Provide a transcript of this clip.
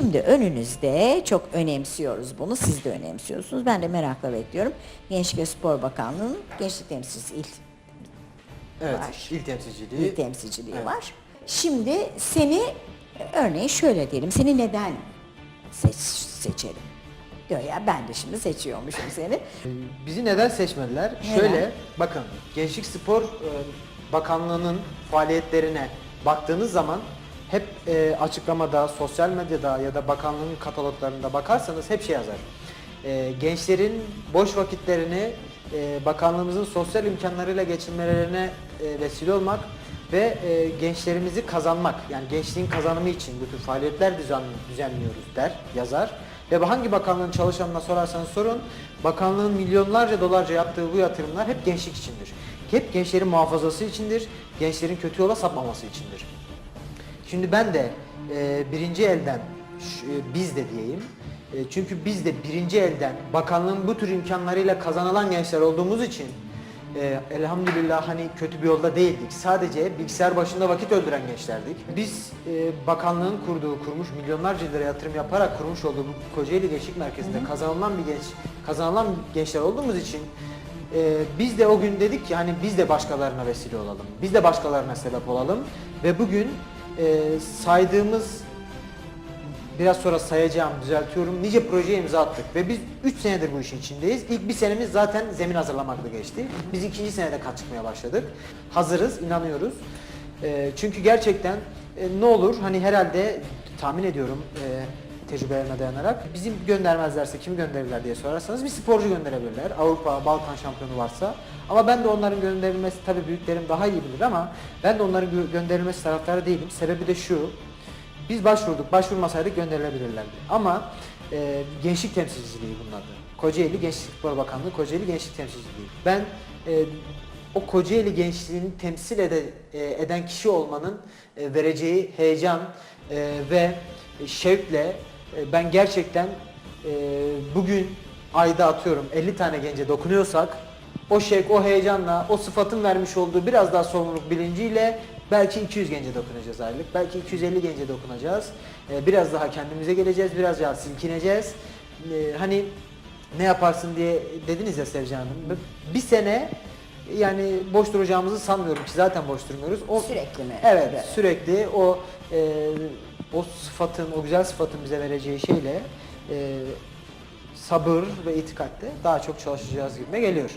Şimdi önünüzde çok önemsiyoruz bunu. Siz de önemsiyorsunuz. Ben de merakla bekliyorum. Gençlik ve Spor Bakanlığı'nın gençlik temsilcisi il, Evet, Var. il temsilciliği. il temsilciliği Evet. var. Şimdi seni örneğin şöyle diyelim. Seni neden seç, seçelim? Diyor ya ben de şimdi seçiyormuşum seni. Ee, Bizi neden seçmediler? Neden? Şöyle, bakın Gençlik Spor e, Bakanlığı'nın faaliyetlerine baktığınız zaman hep e, açıklamada, sosyal medyada ya da bakanlığın kataloglarında bakarsanız hep şey yazar. E, gençlerin boş vakitlerini e, bakanlığımızın sosyal imkanlarıyla geçirmelerine e, vesile olmak ve e, gençlerimizi kazanmak yani gençliğin kazanımı için bu tür faaliyetler düzen, düzenliyoruz der, yazar. Ve hangi bakanlığın çalışanına sorarsanız sorun, bakanlığın milyonlarca dolarca yaptığı bu yatırımlar hep gençlik içindir. Hep gençlerin muhafazası içindir, gençlerin kötü yola sapmaması içindir. Şimdi ben de e, birinci elden, e, biz de diyeyim, e, çünkü biz de birinci elden bakanlığın bu tür imkanlarıyla kazanılan gençler olduğumuz için e, elhamdülillah hani kötü bir yolda değildik. Sadece bilgisayar başında vakit öldüren gençlerdik. Biz e, bakanlığın kurduğu, kurmuş milyonlarca lira yatırım yaparak kurmuş olduğu bu Kocaeli Gençlik Merkezi'nde kazanılan bir genç, kazanılan gençler olduğumuz için ee, biz de o gün dedik ki hani biz de başkalarına vesile olalım. Biz de başkalarına sebep olalım. Ve bugün e, saydığımız biraz sonra sayacağım, düzeltiyorum. Nice projeye imza attık ve biz 3 senedir bu işin içindeyiz. İlk bir senemiz zaten zemin hazırlamakla geçti. Biz ikinci senede kat çıkmaya başladık. Hazırız, inanıyoruz. E, çünkü gerçekten e, ne olur hani herhalde tahmin ediyorum e, tecrübelerine dayanarak bizim göndermezlerse kimi gönderirler diye sorarsanız bir sporcu gönderebilirler. Avrupa, Balkan şampiyonu varsa. Ama ben de onların gönderilmesi tabii büyüklerim daha iyi bilir ama ben de onların gö- gönderilmesi taraftarı değilim. Sebebi de şu. Biz başvurduk, başvurmasaydık gönderilebilirlerdi. Ama e, gençlik temsilciliği bunun. Kocaeli Gençlik Spor Bakanlığı, Kocaeli Gençlik Temsilciliği. Ben e, o Kocaeli gençliğini temsil ede, e, eden kişi olmanın e, vereceği heyecan e, ve şevkle e, ben gerçekten e, bugün ayda atıyorum 50 tane gence dokunuyorsak o şevk, o heyecanla, o sıfatın vermiş olduğu biraz daha sorumluluk bilinciyle belki 200 gence dokunacağız aylık. Belki 250 gence dokunacağız. Ee, biraz daha kendimize geleceğiz, biraz daha silkineceğiz. Ee, hani ne yaparsın diye dediniz ya Sevcan Hanım. Bir sene yani boş duracağımızı sanmıyorum ki zaten boş durmuyoruz. O, Sürekli mi? Evet, Evet. sürekli o e, o sıfatın, o güzel sıfatın bize vereceği şeyle e, sabır ve itikatle daha çok çalışacağız gibime geliyor.